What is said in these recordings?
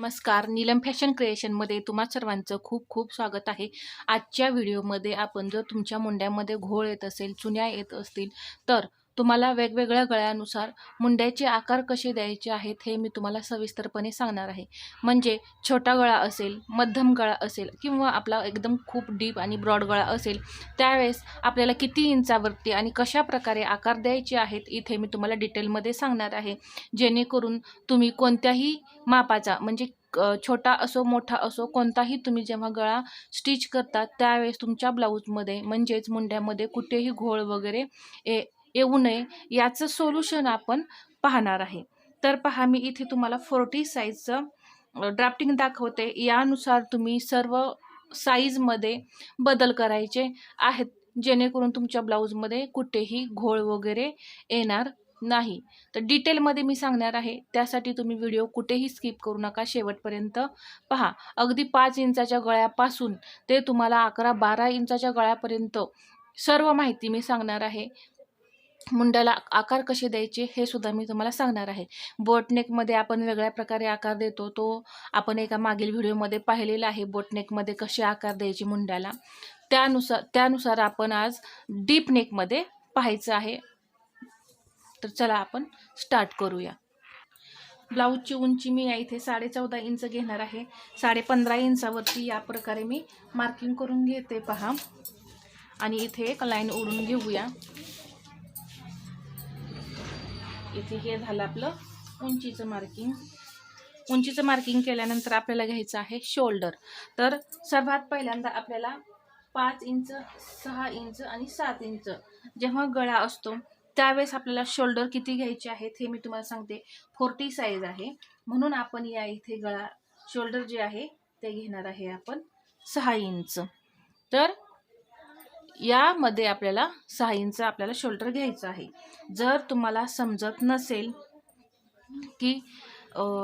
नमस्कार. नीलम फॅशन क्रिएशनमध्ये तुम्हा सर्वांचं खूप खूप स्वागत आहे. आजच्या व्हिडिओमध्ये आपण जर तुमच्या मुंड्यामध्ये घोळ येत असेल चुन्या येत असतील तर तुम्हाला वेगवेगळ्या गळ्यानुसार मुंड्याचे आकार कसे द्यायचे आहेत हे मी तुम्हाला सविस्तरपणे सांगणार आहे. म्हणजे छोटा गळा असेल मध्यम गळा असेल किंवा आपला एकदम खूप डीप आणि ब्रॉड गळा असेल त्यावेळेस आपल्याला किती इंचावरती आणि कशा प्रकारे आकार द्यायचे आहेत इथे मी तुम्हाला डिटेलमध्ये सांगणार आहे. जेणेकरून तुम्ही कोणत्याही मापाचा म्हणजे छोटा असो मोठा असो कोणताही तुम्ही जेव्हा गळा स्टिच करता त्यावेळेस तुमच्या ब्लाऊजमध्ये म्हणजेच मुंड्यामध्ये कुठेही घोळ वगैरे ए येऊ नये याचं सोल्युशन आपण पाहणार आहे. तर पहा मी इथे तुम्हाला फोर्टी साईजचं ड्राफ्टिंग दाखवते. यानुसार तुम्ही सर्व साईजमध्ये बदल करायचे आहेत जेणेकरून तुमच्या ब्लाऊजमध्ये कुठेही घोळ वगैरे येणार नाही. तर डिटेलमध्ये मी सांगणार आहे त्यासाठी तुम्ही व्हिडिओ कुठेही स्किप करू नका. शेवटपर्यंत पहा. अगदी पाच इंचाच्या गळ्यापासून ते तुम्हाला अकरा बारा इंचाच्या गळ्यापर्यंत सर्व माहिती मी सांगणार आहे. मुंड्याला आकार कसे द्यायचे हे सुद्धा मी तुम्हाला सांगणार आहे. बोटनेकमध्ये आपण वेगळ्या प्रकारे आकार देतो तो आपण एका मागील व्हिडिओमध्ये पाहिलेला आहे बोटनेकमध्ये कसे आकार द्यायचे मुंड्याला त्यानुसार त्यानुसार आपण आज डीप नेकमध्ये पाहायचं आहे. तर चला आपण स्टार्ट करूया. ब्लाऊजची उंची मी या इथे साडे चौदा इंच घेणार आहे. साडे पंधरा इंचावरती या प्रकारे मी मार्किंग करून घेते पहा. आणि इथे एक लाईन ओढून घेऊया. इथे हे झालं आपलं उंचीचं मार्किंग उंचीचं मार्किंग केल्यानंतर आपल्याला घ्यायचं आहे शोल्डर तर सर्वात पहिल्यांदा आपल्याला पाच इंच सहा इंच आणि सात इंच जेव्हा गळा असतो त्यावेळेस आपल्याला शोल्डर किती घ्यायचे आहेत हे मी तुम्हाला सांगते. फोर्टी साईज आहे. म्हणून आपण या इथे गळा शोल्डर जे आहे ते घेणार आहे आपण सहा इंच. तर यामध्ये आपल्याला सहा इंच आपल्याला शोल्डर घ्यायचं आहे. जर तुम्हाला समजत नसेल की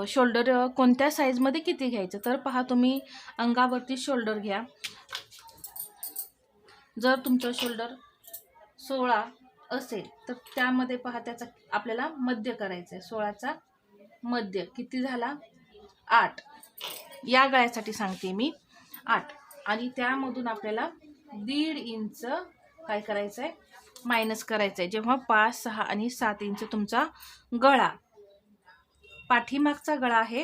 शोल्डर कोणत्या साईजमध्ये किती घ्यायचं तर पहा तुम्ही अंगावरती शोल्डर घ्या. जर तुमचं शोल्डर सोळा असेल तर त्यामध्ये पहा त्याचा आपल्याला मध्य करायचं आहे. सोळाचा मध्य किती झाला? आठ. या गळ्यासाठी सांगते मी आठ. आणि त्यामधून आपल्याला दीड इंच काय करायचं आहे मायनस करायचं आहे जेव्हा पाच सहा आणि सात इंच तुमचा गळा पाठीमागचा गळा आहे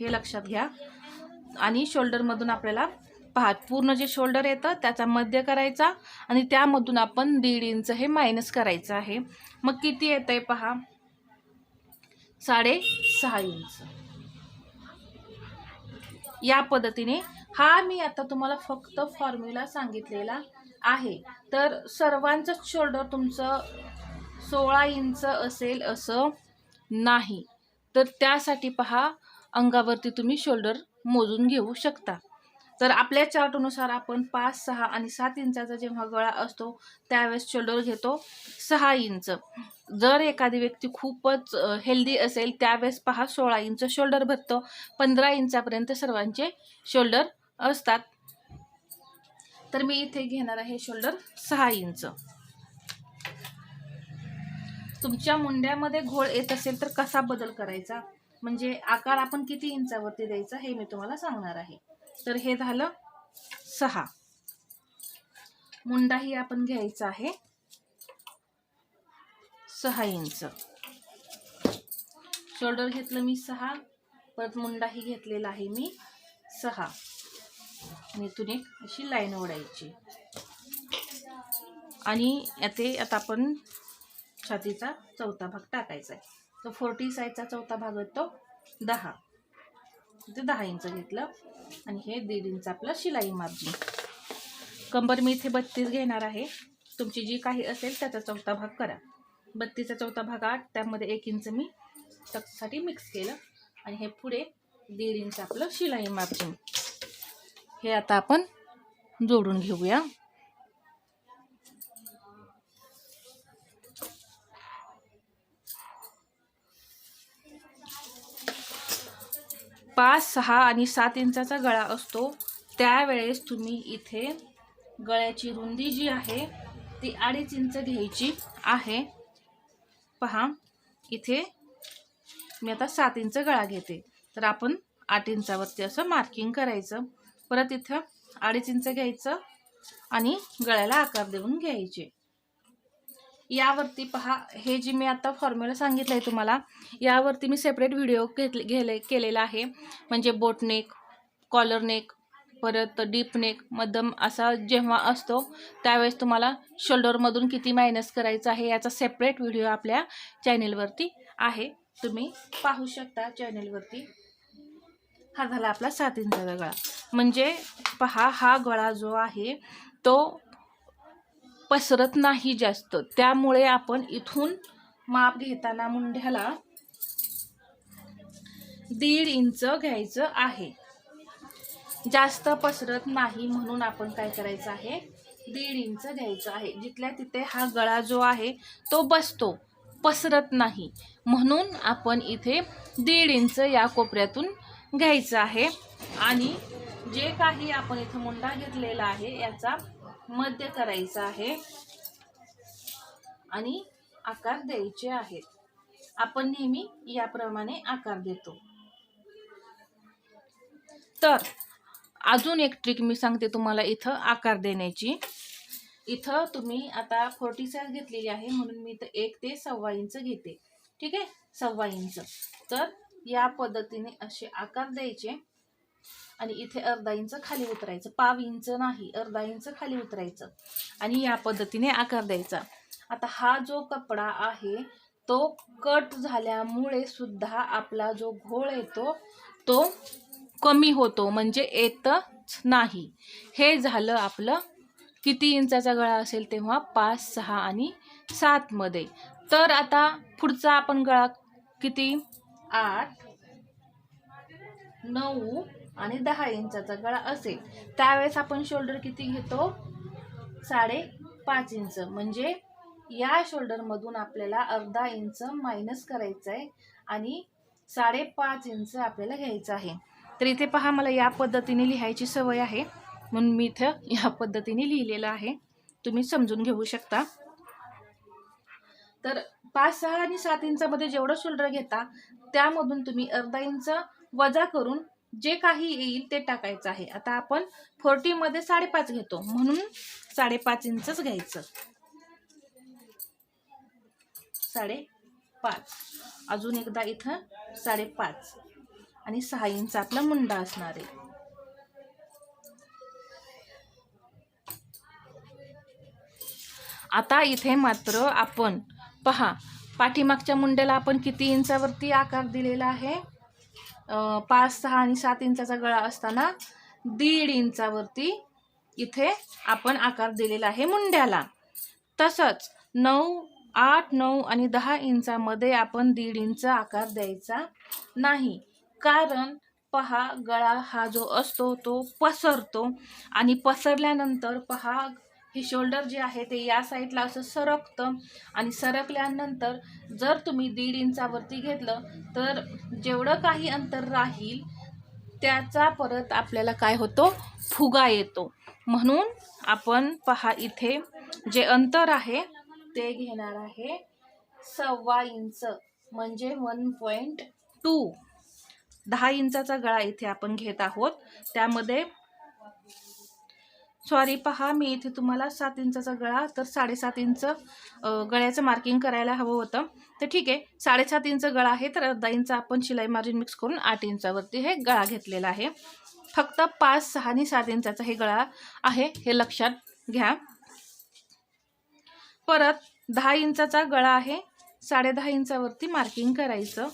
हे लक्षात घ्या. आणि शोल्डरमधून आपल्याला पहा पूर्ण जे शोल्डर येतं त्याचा मध्य करायचा आणि त्यामधून आपण दीड इंच हे मायनस करायचं आहे. मग किती येतं आहे पहा? साडे सहा इंच. या पद्धतीने हा मी आता तुम्हाला फक्त फॉर्म्युला सांगितलेला आहे. तर सर्वांचंच शोल्डर तुमचं सोळा इंच असेल असं नाही. तर त्यासाठी पहा अंगावरती तुम्ही शोल्डर मोजून घेऊ शकता. तर आपल्या चार्टनुसार आपण पाच सहा आणि सात इंचाचा जेव्हा गळा असतो त्यावेळेस शोल्डर घेतो सहा इंच जर एखादी व्यक्ती खूपच हेल्दी असेल त्यावेळेस पहा सोळा इंच शोल्डर भरतं. पंधरा इंचापर्यंत सर्वांचे शोल्डर असतात. तर मी इथे घेणार आहे शोल्डर सहा इंच. तुमच्या मुंड्यामध्ये घोळ येत असेल तर कसा बदल करायचा? म्हणजे आकार आपण किती इंचावरती द्यायचा हे मी तुम्हाला सांगणार आहे. तर हे झालं सहा. मुंडाही आपण घ्यायचा आहे. सहा इंच. शोल्डर घेतलं मी सहा. परत मुंडाही घेतलेला आहे मी सहा. आणि इथून एक अशी लाईन ओढायची. आणि याते आता आपण छातीचा चौथा भाग टाकायचा आहे. तर फोर्टी साईजचा चौथा भाग येतो दहा. इथे दहा इंच घेतलं आणि हे दीड इंच आपलं शिलाई मार्जिन. कंबर मी इथे बत्तीस घेणार आहे. तुमची जी काही असेल त्याचा चौथा भाग करा. बत्तीसचा चौथा भाग आठ त्यामध्ये एक इंच मी टक्ससाठी मिक्स केलं. आणि हे पुढे दीड इंच आपलं शिलाई मार्जिन. हे आता आपण जोडून घेऊया. पाच सहा आणि सात इंचाचा गळा असतो. त्यावेळेस तुम्ही इथे गळ्याची रुंदी जी आहे ती अडीच इंच घ्यायची आहे. पहा इथे मी आता सात इंच गळा घेते. तर आपण आठ इंचावरती असं मार्किंग करायचं. परत इथं अडीच इंच घ्यायचं आणि गळ्याला आकार देऊन घ्यायचे. यावरती पहा हे जी मी आता फॉर्म्युला सांगितलं आहे तुम्हाला यावरती मी सेपरेट व्हिडिओ घेतले गेले केलेला आहे. म्हणजे बोटनेक कॉलरनेक परत डीप नेक मध्यम असा जेव्हा असतो त्यावेळेस तुम्हाला शोल्डरमधून किती मायनस करायचं आहे याचा सेपरेट व्हिडिओ आपल्या चॅनेलवरती आहे. तुम्ही पाहू शकता चॅनेलवरती हा झाला आपला सात इंचा गळा. म्हणजे पहा हा गळा जो आहे तो पसरत नाही जास्त. त्यामुळे आपण इथून माप घेताना मुंढ्याला दीड इंच घ्यायचं आहे. जास्त पसरत नाही म्हणून आपण काय करायचं आहे? दीड इंच घ्यायचं आहे. जिथल्या तिथे हा गळा जो आहे तो बसतो. पसरत नाही. म्हणून आपण इथे दीड इंच या कोपऱ्यातून घ्यायचं आहे. आणि जे काही आपण इथं मुंडा घेतलेला आहे याचा मध्य करायचा आहे आणि आकार द्यायचे आहेत. आपण नेहमी याप्रमाणे आकार देतो. तर अजून एक ट्रिक मी सांगते तुम्हाला इथं आकार देण्याची. इथं तुम्ही आता फोर्टी साईज घेतलेली आहे म्हणून मी इथं एक ते सव्वा इंच घेते. ठीक आहे? सव्वा इंच. तर या पद्धतीने असे आकार द्यायचे. आणि इथे अर्धा इंच खाली उतरायचं. पाव इंच नाही अर्धा इंच खाली उतरायचं. आणि या पद्धतीने आकार द्यायचा. आता हा जो कपडा आहे तो कट झाल्यामुळे सुद्धा आपला जो घोळ येतो तो कमी होतो. म्हणजे येतच नाही. हे झालं आपलं किती इंचाचा गळा असेल तेव्हा पाच सहा आणि सातमध्ये तर आता पुढचा आपण गळा किती? आठ नऊ आणि दहा इंचाचा गळा असेल त्यावेळेस आपण शोल्डर किती घेतो? साडे पाच इंच. म्हणजे या शोल्डरमधून आपल्याला अर्धा इंच मायनस करायचं आहे आणि साडेपाच इंच आपल्याला घ्यायचं आहे. तर इथे पहा मला या पद्धतीने लिहायची सवय आहे. म्हणून मी इथं या पद्धतीने लिहिलेलं आहे. तुम्ही समजून घेऊ शकता. तर पाच सहा आणि सात इंचामध्ये जेवढं शोल्डर घेता त्यामधून तुम्ही अर्धा इंच वजा करून जे काही येईल ते टाकायचं आहे. आता आपण फोर्टीमध्ये साडेपाच घेतो. म्हणून साडेपाच इंचच घ्यायचं. साडेपाच. अजून एकदा इथं साडेपाच. आणि सहा इंच आपला मुंडा असणार आहे. आता इथे मात्र आपण पहा पाठीमागच्या मुंड्याला आपण किती इंचावरती आकार दिलेला आहे? पाच सहा आणि सात इंचाचा गळा असताना दीड इंचावरती इथे आपण आकार दिलेला आहे मुंड्याला. तसंच नऊ आठ नऊ आणि दहा इंचामध्ये आपण दीड इंच आकार द्यायचा नाही. कारण पहा गळा हा जो असतो तो पसरतो आणि पसरल्यानंतर पहा हे शोल्डर जे आहे ते या साईडला असं सरकतं आणि सरकल्यानंतर जर तुम्ही दीड इंचावरती घेतलं तर जेवढं काही अंतर राहील त्याचा परत आपल्याला काय होतो? फुगा येतो. म्हणून आपण पहा इथे जे अंतर आहे ते घेणार आहे सव्वा इंच म्हणजे वन पॉईंट टू. दहा इंचाचा गळा इथे आपण घेत आहोत. त्यामध्ये सॉरी पहा मी इथे तुम्हाला सात इंचाचा गळा तर साडेसात इंच गळ्याचं मार्किंग करायला हवं होतं. तर ठीक आहे साडेसात इंच गळा आहे तर अर्धा इंच आपण शिलाई मार्जिन मिक्स करून आठ इंचावरती हे गळा घेतलेला आहे. फक्त पाच सहा आणि सात इंचाचा हे गळा आहे हे लक्षात घ्या. परत दहा इंचाचा गळा आहे साडे दहा इंचावरती मार्किंग करायचं.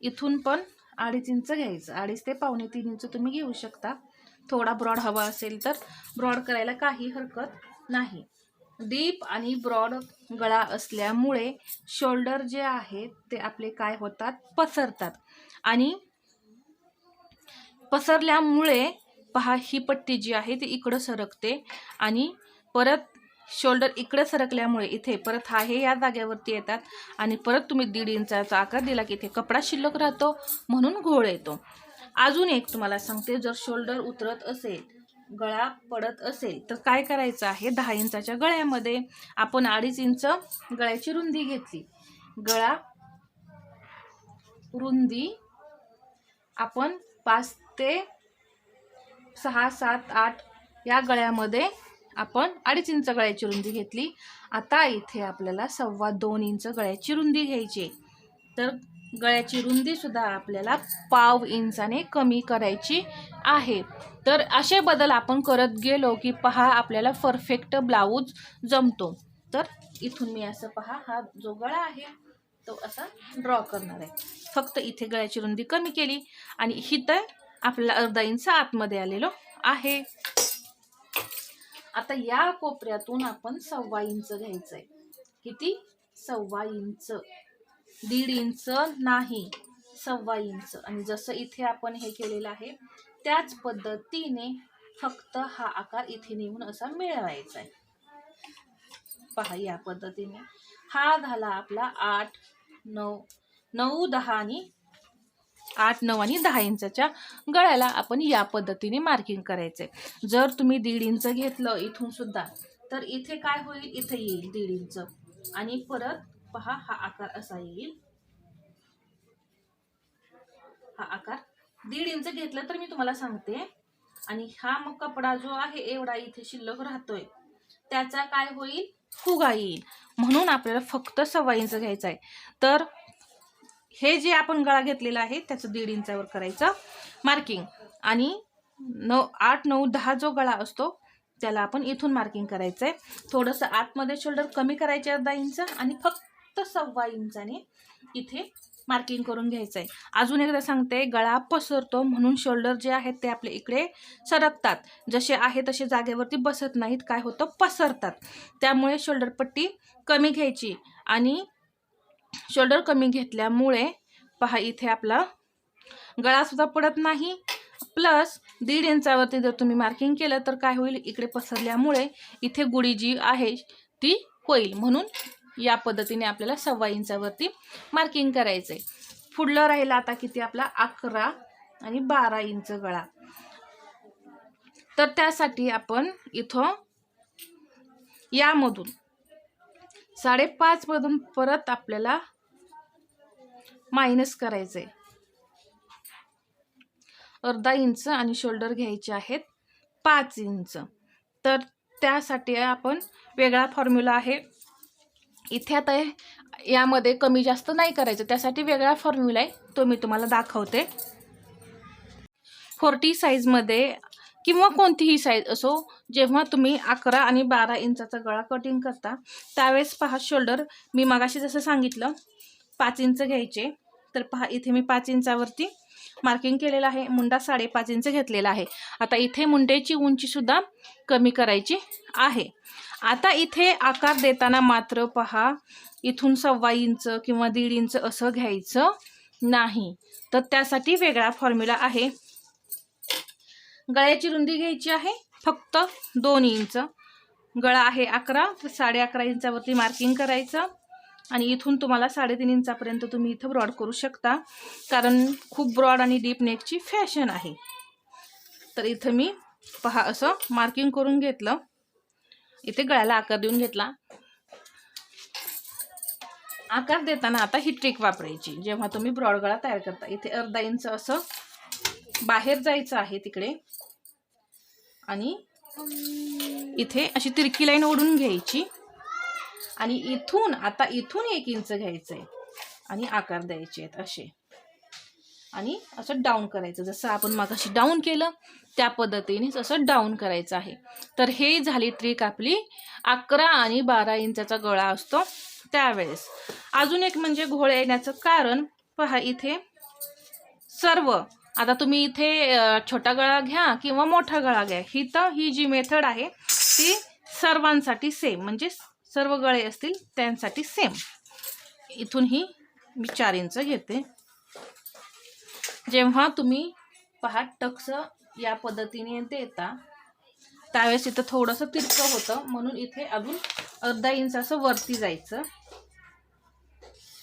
इथून पण अडीच इंच घ्यायचं. अडीच ते पावणे तीन इंच तुम्ही घेऊ शकता. थोडा ब्रॉड हवा असेल तर ब्रॉड करायला काही हरकत नाही. डीप आणि ब्रॉड गळा असल्यामुळे शोल्डर जे आहेत ते आपले काय होतात? पसरतात. आणि पसरल्यामुळे पहा ही पट्टी जी आहे ती इकडं सरकते आणि परत शोल्डर इकडे सरकल्यामुळे इथे परत हा हे या जागेवरती येतात आणि परत तुम्ही दीड इंचाचा आकार दिला की इथे कपडा शिल्लक राहतो म्हणून घोळ येतो. अजून एक तुम्हाला सांगते जर शोल्डर उतरत असेल गळा पडत असेल तर काय करायचं आहे? दहा इंचाच्या गळ्यामध्ये आपण अडीच इंच गळ्याची रुंदी घेतली. गळा रुंदी आपण पाच ते सहा सात आठ या गळ्यामध्ये आपण अडीच इंच गळ्याची रुंदी घेतली. आता इथे आपल्याला सव्वा दोन इंच गळ्याची रुंदी घ्यायची आहे. तर गळ्याची रुंदीसुद्धा आपल्याला पाव इंचाने कमी करायची आहे. तर असे बदल आपण करत गेलो की पहा आपल्याला परफेक्ट ब्लाऊज जमतो. तर इथून मी असं पहा हा जो गळा आहे तो असा ड्रॉ करणार आहे. फक्त इथे गळ्याची रुंदी कमी केली आणि इथं आपल्याला अर्धा इंच आतमध्ये आलेलो आहे. आता या कोपऱ्यातून आपण सव्वा इंच घ्यायचं आहे किती? सव्वा इंच. दीड इंच नाही सव्वा इंच. आणि जसं इथे आपण हे केलेलं आहे त्याच पद्धतीने फक्त हा आकार इथे नेऊन असा मिळवायचा आहे. पहा या पद्धतीने. हा झाला आपला आठ नऊ नऊ दहा आणि आठ नऊ आणि दहा इंचाच्या गळ्याला आपण या पद्धतीने मार्किंग करायचंय जर तुम्ही दीड इंच घेतलं इथून सुद्धा तर इथे काय होईल? इथे येईल दीड इंच. आणि परत पहा हा आकार असा येईल. हा आकार दीड इंच घेतलं तर मी तुम्हाला सांगते. आणि हा मग कपडा जो आहे एवढा इथे शिल्लक राहतोय. त्याचा काय होईल? फुगा येईल. म्हणून आपल्याला फक्त सव्वा इंच घ्यायचा आहे. तर हे जे आपण गळा घेतलेला आहे त्याचं दीड इंचावर करायचं मार्किंग आणि नऊ आठ नऊ दहा जो गळा असतो त्याला आपण इथून मार्किंग करायचं आहे थोडंसं आतमध्ये शोल्डर कमी करायचे अर्धा इंच आणि फक्त फक्त सव्वा इंचाने इथे मार्किंग करून घ्यायचं आहे अजून एकदा सांगते गळा पसरतो म्हणून शोल्डर जे आहेत ते आपले इकडे सरकतात. जसे आहे तसे जागेवरती बसत नाहीत काय होतं? पसरतात. त्यामुळे शोल्डर पट्टी कमी घ्यायची आणि शोल्डर कमी घेतल्यामुळे पहा इथे आपला गळासुद्धा पडत नाही. प्लस दीड इंचावरती जर तुम्ही मार्किंग केलं तर काय होईल? इकडे पसरल्यामुळे इथे गुढी जी आहे ती होईल. म्हणून या पद्धतीने आपल्याला सव्वा इंचावरती मार्किंग करायचं आहे पुढलं राहिलं आता किती आपला? अकरा आणि बारा इंच गळा. तर त्यासाठी आपण इथं यामधून साडेपाचमधून परत आपल्याला मायनस करायचं आहे अर्धा इंच आणि शोल्डर घ्यायचे आहेत पाच इंच. तर त्यासाठी आपण वेगळा फॉर्म्युला आहे. इथे आता यामध्ये कमी जास्त नाही करायचं. त्यासाठी वेगळा फॉर्म्युला आहे. तो मी तुम्हाला दाखवते. फोर्टी साईजमध्ये किंवा कोणतीही साईज असो जेव्हा तुम्ही अकरा आणि बारा इंचाचा गळा कटिंग करता त्यावेळेस पहा शोल्डर मी मगाशी जसं सांगितलं पाच इंच घ्यायचे. तर पहा इथे मी पाच इंचावरती मार्किंग केलेलं आहे. मुंडा साडेपाच इंच घेतलेला आहे. आता इथे मुंड्याची उंचीसुद्धा कमी करायची आहे. आता इथे आकार देताना मात्र पहा इथून सव्वा इंच किंवा दीड इंच असं घ्यायचं नाही. तर त्यासाठी वेगळा फॉर्म्युला आहे. गळ्याची रुंदी घ्यायची आहे फक्त दोन इंच गळा आहे अकरा तर साडे अकरा इंचावरती मार्किंग करायचं. आणि इथून तुम्हाला साडेतीन इंचापर्यंत तुम्ही इथं ब्रॉड करू शकता. कारण खूप ब्रॉड आणि डीप नेकची फॅशन आहे. तर इथं मी पहा असं मार्किंग करून घेतलं. इथे गळ्याला आकार देऊन घेतला. आकार देताना आता ही ट्रिक वापरायची. जेव्हा तुम्ही ब्रॉड गळा तयार करता. इथे अर्धा इंच असं बाहेर जायचं आहे तिकडे. आणि इथे अशी तिरकी लाईन ओढून घ्यायची. आणि इथून आता इथून एक इंच घ्यायचं आहे आणि आकार द्यायचे आहेत असे. आणि असं डाऊन करायचं. जसं आपण मागाशी डाऊन केलं त्या पद्धतीनेच असं डाऊन करायचं आहे. तर हे झाली ट्रिक आपली अकरा आणि बारा इंचाचा गळा असतो त्यावेळेस. अजून एक म्हणजे घोळ येण्याचं कारण पहा इथे. सर्व. आता तुम्ही इथे छोटा गळा घ्या किंवा मोठा गळा घ्या. ही तर ही जी मेथड आहे ती सर्वांसाठी सेम म्हणजे सर्व गळे असतील त्यांसाठी सेम इथून ही मी चार इंच घेते. जेव्हा तुम्ही पहा टक्स या पद्धतीने देता त्यावेळेस इथं थोडंसं तिरकं होतं. म्हणून इथे अजून अर्धा इंच असं वरती जायचं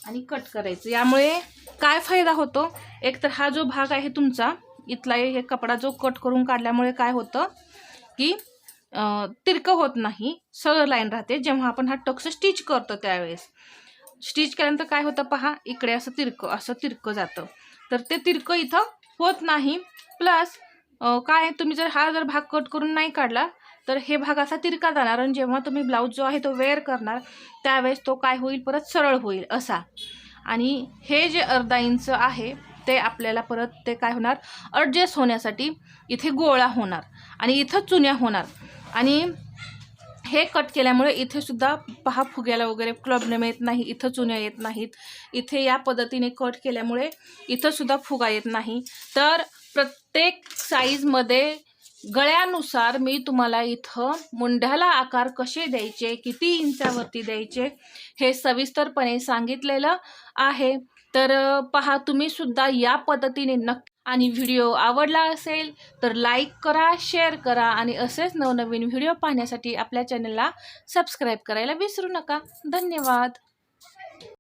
आणि कट करायचं. यामुळे काय फायदा होतो? एक तर हा जो भाग आहे तुमचा इथला हे कपडा जो कट करून काढल्यामुळे काय होतं की तिरकं होत नाही सरळ लाईन राहते. जेव्हा आपण हा टक्स स्टिच करतो त्यावेळेस स्टिच केल्यानंतर काय होतं पहा इकडे असं तिरकं असं तिरकं जातं. तर ते तिरकं इथं होत नाही. प्लस काय तुम्ही जर हा जर भाग कट करून नाही काढला तर हे भाग असा तिरका जाणार आणि जेव्हा तुम्ही ब्लाऊज जो आहे तो वेअर करणार त्यावेळेस तो काय होईल? परत सरळ होईल असा. आणि हे जे अर्धा इंच आहे ते आपल्याला परत ते काय होणार? ॲडजस्ट होण्यासाठी इथे गोळा होणार आणि इथं चुन्या होणार. आणि हे कट केल्यामुळे इथेसुद्धा पहा फुग्याला वगैरे प्रॉब्लेम येत नाही इथं चुन्या येत नाहीत. इथे या पद्धतीने कट केल्यामुळे इथंसुद्धा फुगा येत नाही. तर प्रत्येक साईजमध्ये गळ्यानुसार मी तुम्हाला इथं मुंढ्याला आकार कसे द्यायचे किती इंचावरती द्यायचे हे सविस्तरपणे सांगितलेलं आहे. तर पहा तुम्ही सुद्धा या पद्धतीने नक्की आणि व्हिडिओ आवडला असेल तर लाईक करा शेअर करा आणि असेच नवनवीन व्हिडिओ पाहण्यासाठी आपल्या चॅनलला सबस्क्राईब करायला विसरू नका. धन्यवाद.